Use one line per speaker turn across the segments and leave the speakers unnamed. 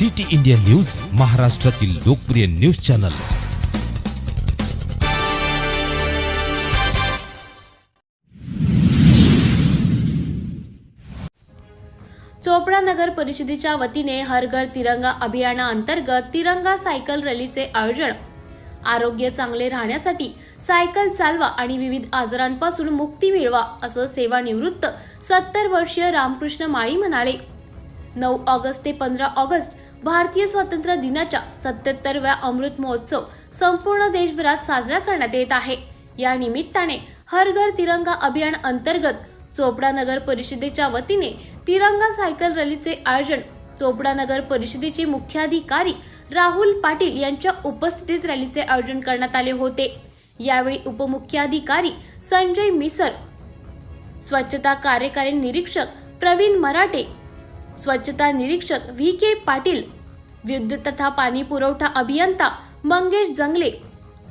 City India news महाराष्ट्रातील लोकप्रिय news channel.
Chopra नगर परिषदेच्या वतीने हर घर तिरंगा अभियानाअंतर्गत तिरंगा सायकल रॅलीचे आयोजन. आरोग्य चांगले राहण्यासाठी सायकल चालवा आणि विविध आजारांपासून मुक्ती मिळवा असं सेवानिवृत्त सत्तर वर्षीय रामकृष्ण माळी म्हणाले. नऊ ऑगस्ट ते पंधरा ऑगस्ट भारतीय स्वातंत्र्य दिनाच्या सत्याहत्तरव्या अमृत महोत्सव संपूर्ण देशभरात साजरा करण्यात येत आहे. या निमित्ताने हर घर तिरंगा अभियान अंतर्गत चोपडा नगर परिषदेच्या वतीने तिरंगा सायकल रॅलीचे आयोजन चोपडा नगर परिषदेचे मुख्याधिकारी राहुल पाटील यांच्या उपस्थितीत रॅलीचे आयोजन करण्यात आले होते. यावेळी उपमुख्याधिकारी संजय मिसर स्वच्छता कार्यकारी निरीक्षक प्रवीण मराठे स्वच्छता निरीक्षक व्ही के पाटील विद्युत तथा पाणी पुरवठा अभियंता मंगेश जंगले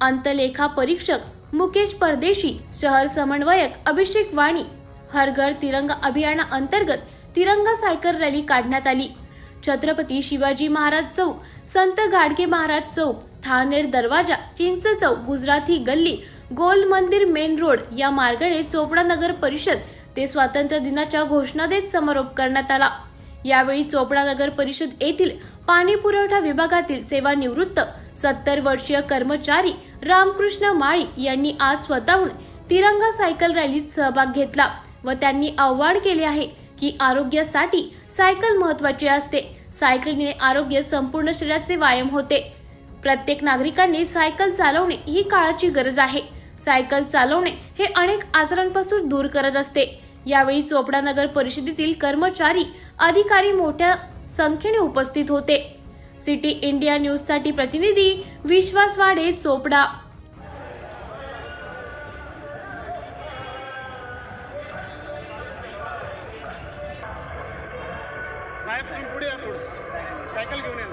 अंतलेखा परीक्षक मुकेश परदेशी शहर समन्वयक अभिषेक वाणी हर घर तिरंगा अभियाना अंतर्गत तिरंगा सायकल रॅली काढण्यात आली. छत्रपती शिवाजी महाराज चौक संत गाडगे महाराज चौक थानेर दरवाजा चिंच चौक गुजराती गल्ली गोल मंदिर मेन रोड या मार्गाने चोपडा नगर परिषद ते स्वातंत्र्य दिनाच्या घोषणा देत समारोप करण्यात आला. यावेळी चोपडा नगर परिषद येथील पाणी पुरवठा विभागातील सेवानिवृत्त सत्तर वर्षीय कर्मचारी रामकृष्ण माळी यांनी आज स्वतःहून तिरंगा सायकल रॅलीत सहभाग घेतला व त्यांनी आव्हान केले आहे की आरोग्यासाठी सायकल महत्वाची असते. सायकलने आरोग्य संपूर्ण शरीराचे व्यायाम होते. प्रत्येक नागरिकांनी सायकल चालवणे ही काळाची गरज आहे. सायकल चालवणे हे अनेक आजारांपासून दूर करत असते. यावेळी चोपडा नगर परिषदेतील कर्मचारी अधिकारी मोठ्या संख्येने उपस्थित होते. सिटी इंडिया न्यूजसाठी प्रतिनिधी विश्वास वाडे चोपडा.
साहेब तुम्ही पुढे या थोडं. सायकल घेऊन या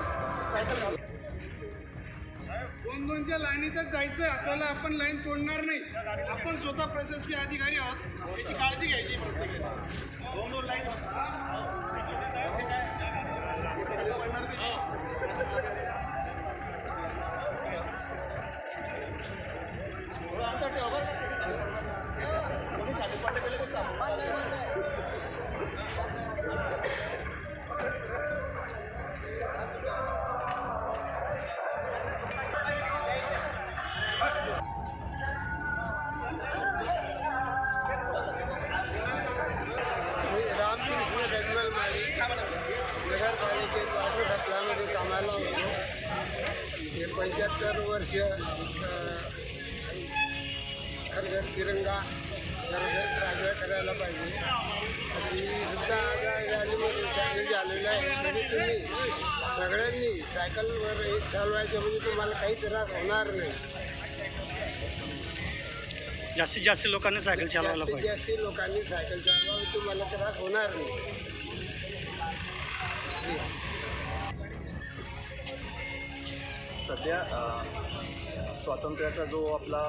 सायकल घालू दोनच्या लाईनीतच जायचं आपल्याला आपण लाईन तोडणार नाही. आपण स्वतः प्रशासकीय अधिकारी आहोत. याची काळजी घ्यायची. प्रत्येकाने
हे पंच्याहत्तर वर्ष घर घर तिरंगा घर घर साजरा करायला पाहिजे. आणि सुद्धा आज रॅलीमध्ये सामील झालेलो आहे. तरी तुम्ही सगळ्यांनी सायकलवर हे चालवायचं म्हणजे तुम्हाला काही त्रास होणार नाही.
जास्तीत जास्त लोकांनी सायकल चालवायला
जास्तीत
पाहिजे.
जास्त लोकांनी सायकल चालवावी तुम्हाला त्रास होणार नाही.
सध्या स्वातंत्र्याचा जो आपला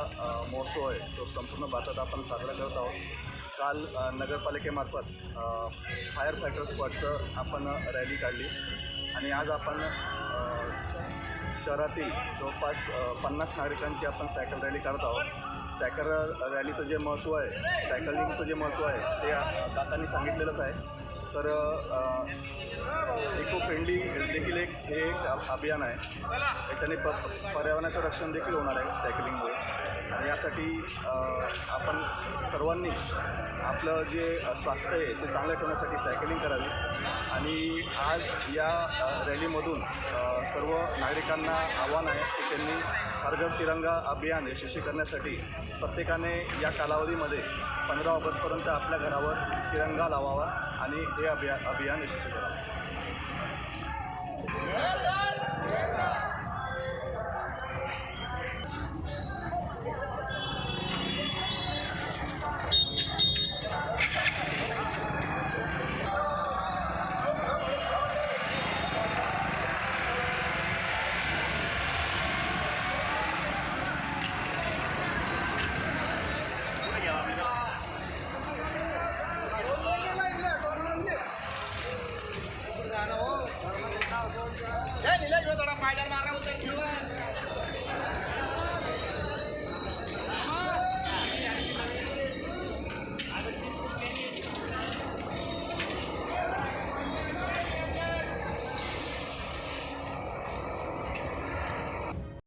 महोत्सव आहे तो संपूर्ण भारतात आपण साजरा करत आहोत. काल नगरपालिकेमार्फत फायर फायटर स्क्वॉडचं आपण रॅली काढली. आणि आज आपण शहरातील जवळपास पन्नास नागरिकांची आपण सायकल रॅली काढत आहोत. सायकल रॅलीचं जे महत्त्व आहे सायकलिंगचं जे महत्त्व आहे ते अ, सांगितलेलंच आहे. तर फ्रेंडली देखील एक हे एक अभियान आहे. याच्याने प पर्यावरणाचं रक्षण देखील होणार आहे सायकलिंगमुळे आणि यासाठी आपण सर्वांनी आपलं जे स्वास्थ्य आहे ते चांगलं ठेवण्यासाठी सायकलिंग करावी. आणि आज या रॅलीमधून सर्व नागरिकांना आव्हान आहे की त्यांनी हरघर तिरंगा अभियान यशस्वी करण्यासाठी प्रत्येकाने या कालावधीमध्ये पंधरा ऑगस्टपर्यंत आपल्या घरावर तिरंगा लावावा आणि हे अभिया अभियान यशस्वी करावं.
spider, mga kautan,